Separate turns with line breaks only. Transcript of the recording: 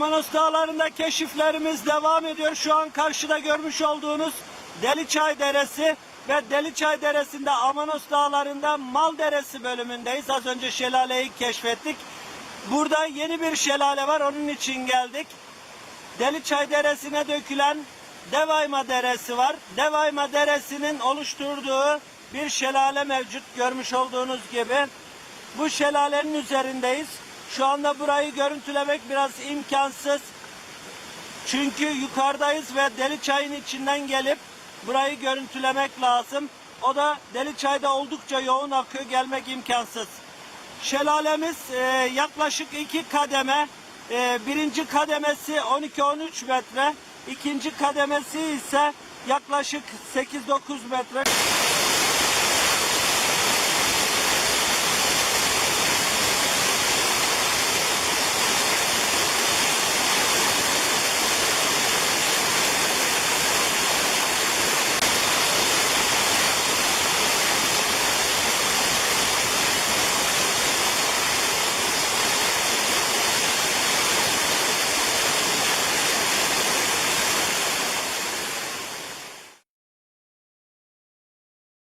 Amanos Dağları'nda keşiflerimiz devam ediyor. Şu an karşıda görmüş olduğunuz Deliçay Deresi ve Deliçay Deresi'nde Amanos Dağları'nda Mal Deresi bölümündeyiz. Az önce şelaleyi keşfettik. Burada yeni bir şelale var. Onun için geldik. Deliçay Deresi'ne dökülen Devayma Deresi var. Devayma Deresi'nin oluşturduğu bir şelale mevcut görmüş olduğunuz gibi. Bu şelalenin üzerindeyiz. Şu anda burayı görüntülemek biraz imkansız. Çünkü yukarıdayız ve Deliçay'ın içinden gelip burayı görüntülemek lazım. O da Deliçay'da oldukça yoğun akıyor gelmek imkansız. Şelalemiz e, yaklaşık iki kademe. E, birinci kademesi 12-13 metre. ikinci kademesi ise yaklaşık 8-9 metre.